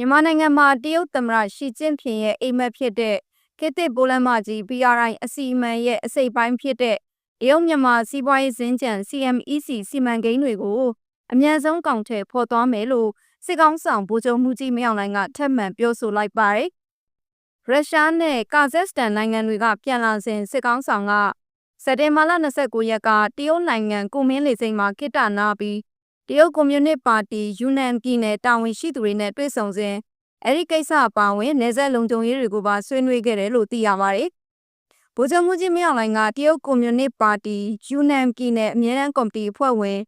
မြန်မာနိုင်ငံမှာတရုတ်သမ္မတရှီကျင့်ဖျင်ရဲ့အိမ်မက်ဖြစ်တဲ့ခေတ်သစ်ပိုးလမ်းမကြီး BRI အစီအမံရဲ့အစိတ်ပိုင်းဖြစ်တဲ့တရုတ်မြန်မာစီးပွားရေးစင်ကြံ CMEC စီမံကိန်းတွေကိုအမြန်ဆုံးကောင်ထည်ဖော်သွားမယ်လို့စစ်ကောင်ဆောင်ဗိုလ်ချုပ်မှုကြီးမင်းအောင်လှိုင်ကထပ်မံပြောဆိုလိုက်ပါတယ်။ရုရှားနဲ့ကာဇက်စတန်နိုင်ငံတွေကပြန်လာစဉ်စစ်ကောင်ဆောင်ကစက်တင်ဘာလ29ရက်ကတရုတ်နိုင်ငံကုမင်းလေစိမ်းမှာခိတ္တနာပြီး တရုတ်ကွန်မြူနစ်ပါတီယူနန်ပြည်နယ်တာဝန်ရှိသူတွေနဲ့တွေ့ဆုံစဉ်အဲ့ဒီကိစ္စအပါအဝင်နေဆက်လုံခြုံရေးတွေကိုပါဆွေးနွေးခဲ့တယ်လို့သိရပါတယ်။ဗိုလ်ချုပ်မှုကြီးမင်းအောင်လှိုင်ကတရုတ်ကွန်မြူနစ်ပါတီယူနန်ပြည်နယ်အမြဲတမ်းကော်မတီအဖွဲ့ဝင်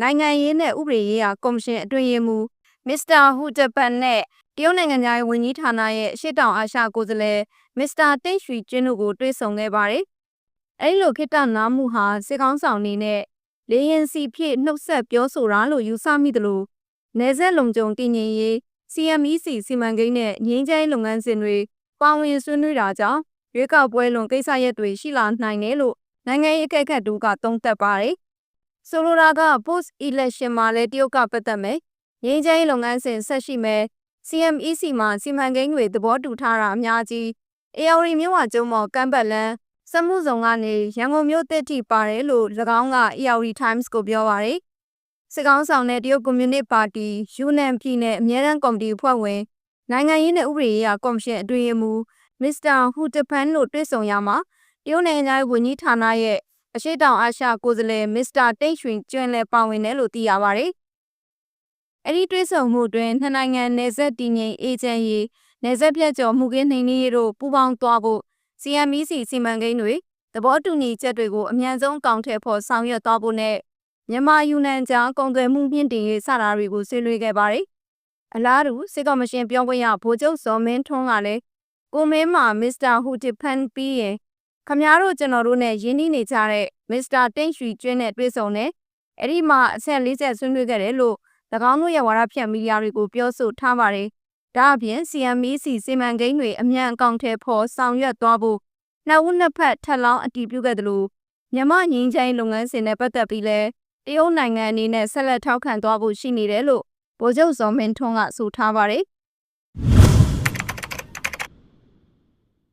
နိုင်ငံရေးနဲ့ဥပဒေရေးရာကော်မရှင်အတွင်းရေးမှူးမစ္စတာဟူတပန်နဲ့တရုတ်နိုင်ငံသားရေးဝန်ကြီးဌာနရဲ့ရှေ့တောင်အာရှကိုယ်စားလှယ်မစ္စတာတိတ်ရွှေကျင်းတို့ကိုတွေ့ဆုံခဲ့ပါတယ်။အဲဒီလိုခိတ္တနာမှုဟာစစ်ကောင်းဆောင်နေနဲ့ လေရင်စီဖြစ်နှုတ်ဆက်ပြောဆိုတာလို့ယူဆမိတယ်လို့နေဆက်လုံခြုံတည်ငြိမ်ရေး CMEC စီမံကိန်းနဲ့ငင်းကျင်းလုပ်ငန်းစဉ်တွေပါဝင်ဆွေးနွေးတာကြောင့်ရွေးကောက်ပွဲလွန်ကိစ္စရပ်တွေရှိလာနိုင်တယ်လို့နိုင်ငံရေးအကဲခတ်တို့ကသုံးသပ်ပါတယ်။ဆိုလိုတာက post election မှာလည်းတရုတ်ကပတ်သက်မယ်။ငင်းကျင်းလုပ်ငန်းစဉ်ဆက်ရှိမယ်။ CMEC မှာစီမံကိန်းတွေသဘောတူထားတာအများကြီး။ AR မြို့ဝကျုံမော်ကမ်းပတ်လန်း စမှုဆောင်ကနေရန်ကုန်မြို့တက်ထိပါတယ်လို့၎င်းက AR Times ကိုပြောပါတယ်။စစ်ကောင်ဆောင်တဲ့တရုတ်ကွန်မြူနစ်ပါတီယူနန်ပြည်နယ်အမြဲတမ်းကော်မတီအဖွဲ့ဝင်နိုင်ငံရေးနဲ့ဥပဒေရေးရာကော်မရှင်အတွင်းရေးမှူးမစ္စတာဟူတဖန်တို့တွေ့ဆုံရမှာတရုတ်နိုင်ငံသားဝန်ကြီးဌာနရဲ့အရှိတောင်အာရှကိုယ်စားလှယ်မစ္စတာတိတ်ရွှင်ကျွန်းလည်းပါဝင်တယ်လို့သိရပါတယ်။အဲ့ဒီတွေ့ဆုံမှုတွင်နှစ်နိုင်ငံနယ်စပ်တည်ငြိမ်အေဂျင့်ရေးနယ်စပ်ပြတ်ကျော်မှုကင်းနှိမ်နင်းရေးတို့ပူးပေါင်းသွားဖို့ CMEC စီမံကိန်းတွေသဘောတူညီချက်တွေကိုအမြန်ဆုံးကောင်ထည်ဖော်ဆောင်ရွက်သွားဖို့နဲ့မြန်မာယူနန်ကြားကုန်သွယ်မှုမြင့်တင်ရေးစတာတွေကိုဆွေးနွေးခဲ့ပါတယ်။အလားတူစစ်ကော်မရှင်ပြောခွင့်ရဗိုလ်ချုပ်စောမင်းထွန်းကလည်းကိုမင်းမှာမစ္စတာဟူတီဖန်ပြီးရင်ခမားတို့ကျွန်တော်တို့နဲ့ရင်းနှီးနေကြတဲ့မစ္စတာတိန့်ရွှီကျွင်းနဲ့တွေ့ဆုံတယ်။အဲ့ဒီမှာအဆက်၄ချက်ဆွေးနွေးခဲ့တယ်လို့၎င်းတို့ရဲ့ဝါဒဖြန့်မီဒီယာတွေကိုပြောဆိုထားပါတယ်။ ဒါအပြင် CMEC စီမံကိန်းတွေအမြန်အကောင့်ထဲပေါ်ဆောင်ရွက်သွားဖို့နှစ်ဦးနှစ်ဖက်ထပ်လောင်းအတည်ပြုခဲ့တယ်လို့မြန်မာငင်းချိုင်းလုပ်ငန်းစဉ်နဲ့ပတ်သက်ပြီးလဲတရုတ်နိုင်ငံအနေနဲ့ဆက်လက်ထောက်ခံသွားဖို့ရှိနေတယ်လို့ဗိုလ်ချုပ်ဇော်မင်းထွန်းကဆိုထားပါတယ်။